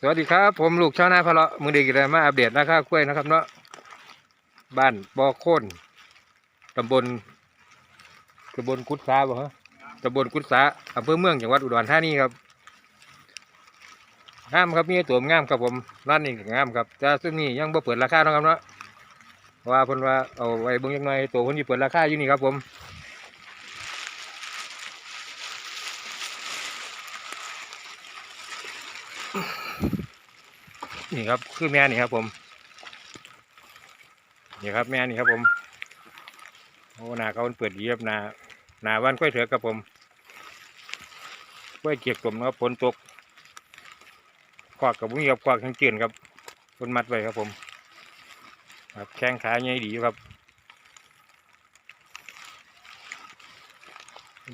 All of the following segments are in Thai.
สวัสดีครับ ผมลูกชาวนาพะเลาะมือด็กเลยมาอัปเดตราคากล้วยนะครับเนาะบ้านบ่อโค่นตำบลตำบลกุดสาบ่ฮะตำบลกุดสาอำเภอเมืองจังหวัดอุดรธานีครับงามครับมีตัวงามครับผมร้านนี้งามครับแต่ซึ่งนี้ยังบ่เปิดราคานะครับเนาะว่าเพิ่นว่าเอาไว้เบิ่งจักหน่อยตัวเพิ่นสิเปิดราคาอยู่นี่ครับผม นี่ครับคือแม่นี่ครับผมนี่ครับแม่นี่ครับผมโอ้นาเขาเปิดดีครับนานาวันกล้วยเถือครับผมกล้วยเกียกตมนะครับฝนตกควักกับมุ้งกับควักทั้งเจือนครับคนมัดไว้ครับผมครับแข้งขาใหญ่ดีครับ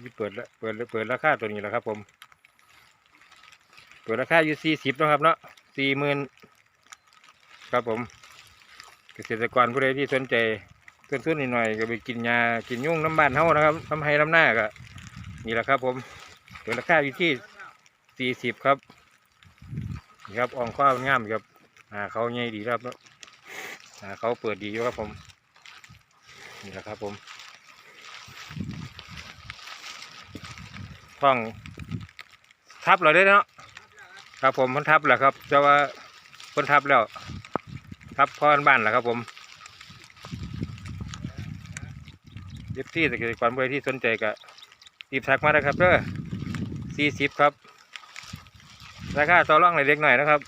นี่เปิดแล้วเปิดเปิดราคาตัวนี้แล้วครับผม เปิดราคาอยู่สี่สิบนะครับเนาะสี่หมื่น ครับผม เกษตรกรผู้ใดที่สนใจเพื่อนๆหน่อยๆก็ไปกินยากินยุ่งน้ำบ้านเฮานะครับน้ำให้น้ำหน้าก็นี่แหละครับผมเปิดราคาอยู่ที่สี่สิบครับนี่ครับอ่องข้าวงามครับหาเขาใหญ่ดีครับหาเขาเปิดดีอยู่ครับผมนี่แหละครับผมท้องทับเราได้เนาะครับผมมันทับแหละครับแต่ว่าคนทับแล้ว ทับพรบ้านแหละครับผมยิบที่เกษตรกรผู้ใดที่สนใจก็รีบทักมานะครับเด้อสี่สิบครับ ราคาต่อรองเล็กหน่อยนะครับ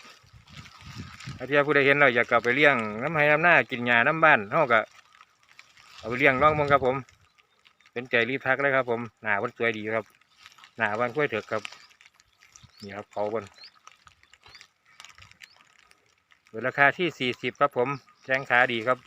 ถ้าที่ผู้ใดเห็นเราอยากกลับไปเลี้ยงน้ำให้น้ำหน้ากินหญ้าน้ำบ้านเท่ากับเอาไปเลี้ยงร่องมงครับผมสนใจรีบทักเลยครับผมหนาวันสวยดีครับ หนาวันกล้วยเถือกครับนี่ครับเขาบน เปิดราคาที่ 40 ครับผมแข้งขาดีครับ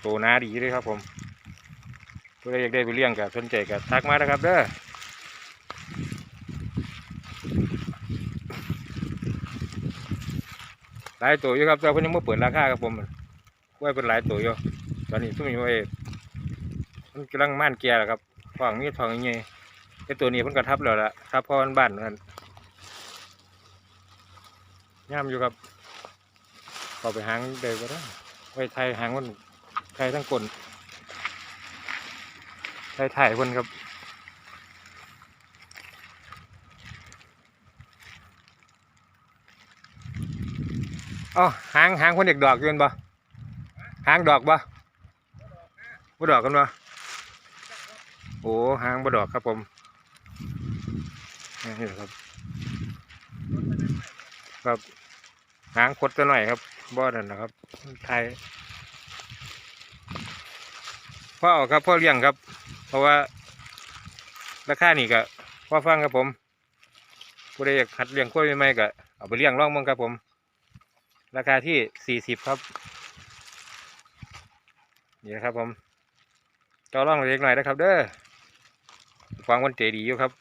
โตหนาดีเลยครับผมผู้ใดอยากได้ไปเลี้ยงกับสนใจกับทักมานะครับเด้อ หลายตัวอยู่ครับแต่เพิ่นยังไม่เปิดราคาครับผมกล้วยเป็นหลายตัวอยู่ตอนนี้ซุ่มอยู่ไอ้มันกำลังม่านเกียร์แหละครับทองมีทองอย่างเงี้ยไอตัวนี้เพิ่นกระทับแล้วล่ะทับพ่อมันบ้านนั่นย่ามอยู่ครับเข้าไปหางเดินก็ได้ไว้ไทยหางมันไทยทั้งกลนไทยถ่ายเพิ่นครับ อ๋อหางหางคนเด็กดอกยืนบ่หางดอกบ่บ่ดอกกันบ่โอ้หางบ่ดอกครับผมนี่แหละครับ ครับหางคดตัวหน่อยครับบ่นั่นนะครับไทยพ่อครับพ่อเลี้ยงครับ เพราะว่าราคานี่ก็พ่อฟังครับผมผู้ใดอยากหัดเลี้ยงกล้วยใหม่ๆก็เอาไปเลี้ยงร่องมึงครับผม ราคาที่สี่สิบครับ นี่นะครับผมต่อรองเล็กหน่อยนะครับ เด้อฟังวันเจดีอยู่ครับ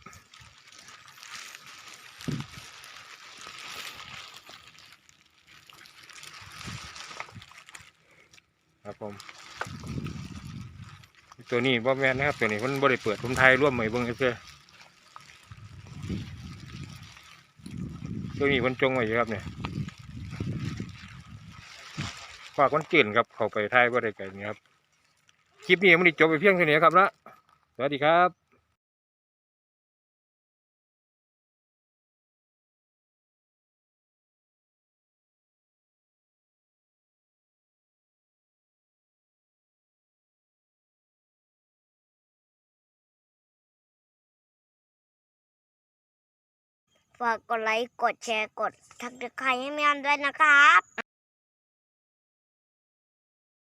ครับผม ตัวนี้บ่แม่นนะครับ ตัวนี้มันบ่ได้เปิดผมไทยร่วมใหม่เบิ่งเพื่อตัวนี้มันจงไว้อยู่ครับเนี่ยากวันเกินครับเข้าไปท้ายว่าได้ไก่นี่ครับคลิปนี้มันได้จบไปเพียงเท่านี้ครับละสวัสดีครับฝากกดไลค์ กดแชร์ กดทักทายให้แม่ด้วยนะครับ